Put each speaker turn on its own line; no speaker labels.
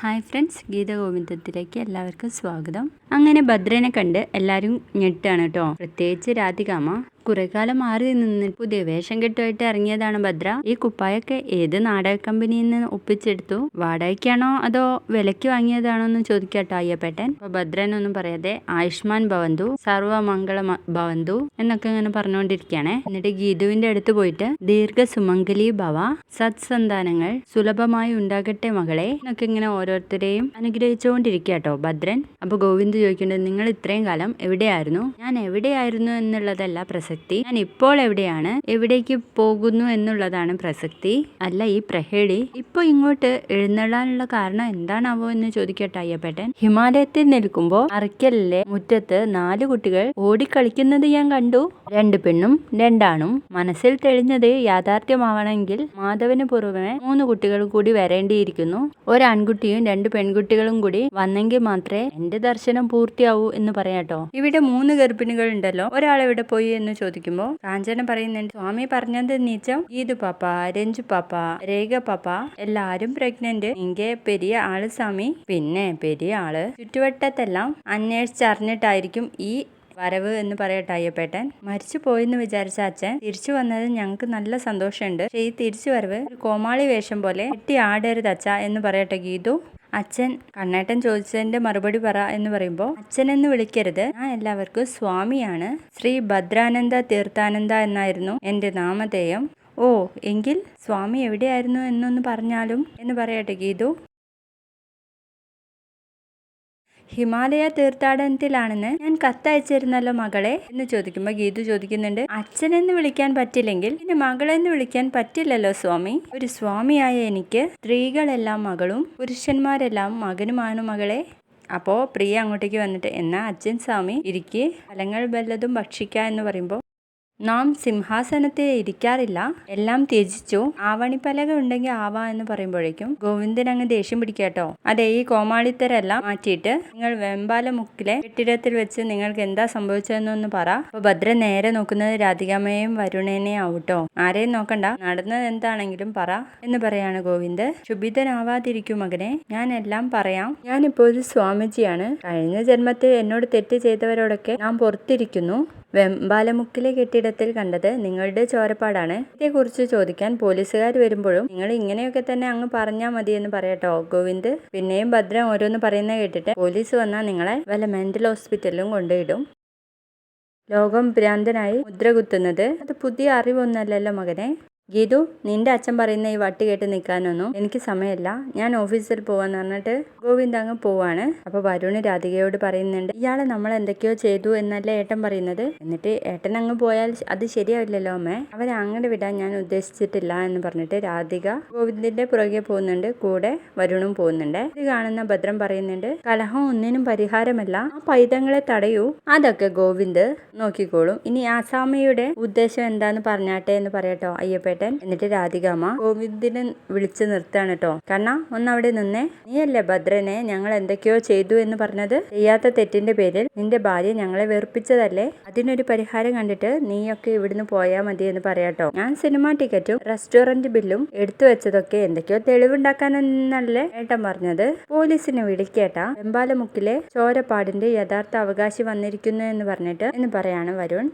Hi friends ഗീതഗോവിന്ദത്തിലേക്ക് എല്ലാവർക്കും സ്വാഗതം. അങ്ങനെ ഭദ്രനെ കണ്ട് എല്ലാവരും ഞെട്ടാണ് കേട്ടോ. പ്രത്യേകിച്ച് രാധികാമ്മ കുറെ കാലം മാറി നിന്ന് പുതിയ വേഷം കെട്ടുമായിട്ട് ഇറങ്ങിയതാണ് ഭദ്ര. ഈ കുപ്പായൊക്കെ ഏത് നാടക കമ്പനിയിൽ നിന്ന് ഒപ്പിച്ചെടുത്തു? വാടകയ്ക്കാണോ അതോ വിലക്ക് വാങ്ങിയതാണോ എന്ന് ചോദിക്കട്ടോ അയ്യപ്പേട്ടൻ. അപ്പൊ ഭദ്രനൊന്നും പറയാതെ ആയുഷ്മാൻ ഭവന്തു സർവമംഗള ഭവന്തു എന്നൊക്കെ ഇങ്ങനെ പറഞ്ഞുകൊണ്ടിരിക്കുകയാണ്. എന്നിട്ട് ഗീതുവിന്റെ അടുത്ത് പോയിട്ട് ദീർഘ സുമംഗലി ഭവ സത്സന്താനങ്ങൾ സുലഭമായി ഉണ്ടാകട്ടെ മകളെ എന്നൊക്കെ ഇങ്ങനെ ഓരോരുത്തരെയും അനുഗ്രഹിച്ചുകൊണ്ടിരിക്കാട്ടോ ഭദ്രൻ. അപ്പൊ ഗോവിന്ദ് ചോദിക്കേണ്ടത് നിങ്ങൾ ഇത്രയും കാലം എവിടെയായിരുന്നു? ഞാൻ എവിടെയായിരുന്നു എന്നുള്ളതല്ല പ്രസക്തി ഞാൻ ഇപ്പോൾ എവിടെയാണ്? എവിടേക്ക് പോകുന്നു എന്നുള്ളതാണ് പ്രസക്തി. അല്ല ഈ പ്രഹേളി. ഇപ്പൊ ഇങ്ങോട്ട് എഴുന്നള്ളാനുള്ള കാരണം എന്താണാവോ എന്ന് ചോദിക്കട്ടെ അയ്യപ്പേട്ടൻ. ഹിമാലയത്തിൽ നിൽക്കുമ്പോൾ അറയ്ക്കലിലെ മുറ്റത്ത് നാല് കുട്ടികൾ ഓടിക്കളിക്കുന്നത് ഞാൻ കണ്ടു. രണ്ട് പെണ്ണും രണ്ടാണും മനസ്സിൽ തെളിഞ്ഞത് യാഥാർത്ഥ്യമാവണമെങ്കിൽ മാധവന് പുറമെ മൂന്ന് കുട്ടികൾ കൂടി വരേണ്ടിയിരിക്കുന്നു. ഒരാൺകുട്ടിയും രണ്ട് പെൺകുട്ടികളും കൂടി വന്നെങ്കിൽ മാത്രമേ എന്റെ ദർശനം പൂർത്തിയാവൂ എന്ന് പറയാട്ടോ ഇവിടെ മൂന്ന് ഗർഭിണികൾ ഉണ്ടല്ലോ. ഒരാൾ എവിടെ പോയി എന്ന് ചോദിക്കുമ്പോ കാഞ്ചന പറയുന്നുണ്ട് സ്വാമി പറഞ്ഞത് നീച്ചം ഗീതു പാപ്പ രഞ്ജു പാപ്പ രേഖ പാപ്പ. എല്ലാരും പ്രഗ്നന്റ് ഇங்கே പെരിയ ആൾ സ്വാമി. പിന്നെ പെരിയ ആൾ ചുറ്റുവട്ടത്തെല്ലാം അന്വേഷിച്ചറിഞ്ഞിട്ടായിരിക്കും ഈ വരവ് എന്ന് പറയട്ടെ അയ്യപ്പേട്ടൻ. മരിച്ചു പോയെന്ന് വിചാരിച്ച അച്ഛൻ തിരിച്ചു വന്നത് ഞങ്ങൾക്ക് നല്ല സന്തോഷമുണ്ട്. പക്ഷേ ഈ തിരിച്ചു വരവ് ഒരു കോമാളി വേഷം പോലെ കിട്ടി ആടരുത് അച്ഛ എന്ന് പറയട്ടെ ഗീതു. അച്ഛൻ കണ്ണേട്ടൻ ചോദിച്ചതിന്റെ മറുപടി പറ എന്ന് പറയുമ്പോൾ അച്ഛനെന്ന് വിളിക്കരുത്. ഞാൻ എല്ലാവർക്കും സ്വാമിയാണ്. ശ്രീ ഭദ്രാനന്ദ തീർത്ഥാനന്ദ എന്നായിരുന്നു എന്റെ നാമധേയം. ഓ എങ്കിൽ സ്വാമി എവിടെയായിരുന്നു എന്നൊന്ന് പറഞ്ഞാലും എന്ന് പറയട്ടെ ഗീതു. ഹിമാലയ തീർത്ഥാടനത്തിലാണെന്ന് ഞാൻ കത്തയച്ചിരുന്നല്ലോ മകളെ എന്ന് ചോദിക്കുമ്പോൾ ഗീതു ചോദിക്കുന്നുണ്ട് അച്ഛനെന്ന് വിളിക്കാൻ പറ്റില്ലെങ്കിൽ പിന്നെ മകളെന്ന് വിളിക്കാൻ പറ്റില്ലല്ലോ സ്വാമി? ഒരു സ്വാമിയായ എനിക്ക് സ്ത്രീകളെല്ലാം മകളും പുരുഷന്മാരെല്ലാം മകനുമാണ് മകളെ. അപ്പോൾ പ്രിയ അങ്ങോട്ടേക്ക് വന്നിട്ട് എന്നാ അച്ഛൻ സ്വാമി ഇരിക്കെ. ഫലങ്ങൾ വല്ലതും ഭക്ഷിക്കുക എന്ന് പറയുമ്പോൾ നാം സിംഹാസനത്തെ ഇരിക്കാറില്ല. എല്ലാം ത്യജിച്ചു. ആവണിപ്പലക ഉണ്ടെങ്കിൽ ആവാ എന്ന് പറയുമ്പോഴേക്കും ഗോവിന്ദൻ അങ്ങ് ദേഷ്യം പിടിക്കാട്ടോ അതെ ഈ കോമാളിത്തരെല്ലാം മാറ്റിയിട്ട് നിങ്ങൾ വെമ്പാലമുക്കിലെ കെട്ടിടത്തിൽ വെച്ച് നിങ്ങൾക്ക് എന്താ സംഭവിച്ചതെന്നൊന്ന് പറ. അപ്പൊ ഭദ്ര നേരെ നോക്കുന്നത് രാധികാമ്മയും വരുണേനെയും ആവട്ടോ ആരെയും നോക്കണ്ട. നടന്നത് എന്താണെങ്കിലും പറ എന്ന് പറയാണ് ഗോവിന്ദ് ക്ഷുഭിതനാവാതിരിക്കും മകനെ. ഞാൻ എല്ലാം പറയാം. ഞാനിപ്പോൾ ഒരു സ്വാമിജിയാണ്. കഴിഞ്ഞ ജന്മത്തിൽ എന്നോട് തെറ്റ് ചെയ്തവരോടൊക്കെ ഞാൻ പുറത്തിരിക്കുന്നു. വെമ്പാലമുക്കിലെ കെട്ടിടത്തിൽ കണ്ടത് നിങ്ങളുടെ ചോരപ്പാടാണ്. ഇതേക്കുറിച്ച് ചോദിക്കാൻ പോലീസുകാർ വരുമ്പോഴും നിങ്ങൾ ഇങ്ങനെയൊക്കെ തന്നെ അങ്ങ് പറഞ്ഞാൽ മതി എന്ന് പറയട്ടോ ഗോവിന്ദ്. പിന്നെയും ഭദ്രം ഓരോന്ന് പറയുന്നത് കേട്ടിട്ട് പോലീസ് വന്നാൽ നിങ്ങളെ വല്ല മെന്റൽ ഹോസ്പിറ്റലിലും കൊണ്ടുവിടും. ലോകം ഭ്രാന്തനായി മുദ്ര കുത്തുന്നത്. അത് പുതിയ അറിവൊന്നല്ലല്ലോ മകനെ. ഗീതു നിന്റെ അച്ഛൻ പറയുന്ന ഈ വട്ടി കേട്ട് നിൽക്കാനൊന്നും എനിക്ക് സമയമില്ല. ഞാൻ ഓഫീസിൽ പോവാന്ന് പറഞ്ഞിട്ട് ഗോവിന്ദ് അങ്ങ് പോവാണ്. അപ്പൊ വരുണ് രാധികയോട് പറയുന്നുണ്ട് ഇയാളെ നമ്മൾ എന്തൊക്കെയോ ചെയ്തു എന്നല്ലേ ഏട്ടൻ പറയുന്നത്? എന്നിട്ട് ഏട്ടൻ അങ്ങ് പോയാൽ അത് ശരിയാവില്ലല്ലോ അമ്മേ. അവരെ അങ്ങോട്ട് വിടാൻ ഞാൻ ഉദ്ദേശിച്ചിട്ടില്ല എന്ന് പറഞ്ഞിട്ട് രാധിക ഗോവിന്ദിന്റെ പുറകെ പോകുന്നുണ്ട്. കൂടെ വരുണും പോകുന്നുണ്ട്. ഇത് കാണുന്ന ഭദ്രം പറയുന്നുണ്ട് കലഹം ഒന്നിനും പരിഹാരമല്ല. ആ പൈതങ്ങളെ തടയൂ. അതൊക്കെ ഗോവിന്ദ് നോക്കിക്കോളും. ഇനി ആസാമിയുടെ ഉദ്ദേശം എന്താന്ന് പറഞ്ഞാട്ടെ എന്ന് പറയട്ടോ അയ്യപ്പേട്ടൻ എന്നിട്ട് രാധികാമ്മ. ഗോവിന്ദിനെ വിളിച്ചു നിർത്താണ് കേട്ടോ കണ്ണ ഒന്ന് അവിടെ നിന്നേ. നീയല്ലേ ഭദ്രനെ? ഞങ്ങൾ എന്തൊക്കെയോ ചെയ്തു എന്ന് പറഞ്ഞത്. ചെയ്യാത്ത തെറ്റിന്റെ പേരിൽ നിന്റെ ഭാര്യ ഞങ്ങളെ വെറുപ്പിച്ചതല്ലേ? അതിനൊരു പരിഹാരം കണ്ടിട്ട് നീയൊക്കെ ഇവിടുന്ന് പോയാൽ മതി എന്ന് പറയാട്ടോ ഞാൻ സിനിമ ടിക്കറ്റും റെസ്റ്റോറന്റ് ബില്ലും എടുത്തു വെച്ചതൊക്കെ എന്തൊക്കെയോ തെളിവുണ്ടാക്കാനെന്നല്ലേ ഏട്ടൻ പറഞ്ഞത്. പോലീസിനെ വിളിക്കേട്ട. വെമ്പാലമുക്കിലെ ചോരപ്പാടിന്റെ യഥാർത്ഥ അവകാശി വന്നിരിക്കുന്നു എന്ന് പറഞ്ഞിട്ട് എന്ന് പറയാണ് വരുൺ.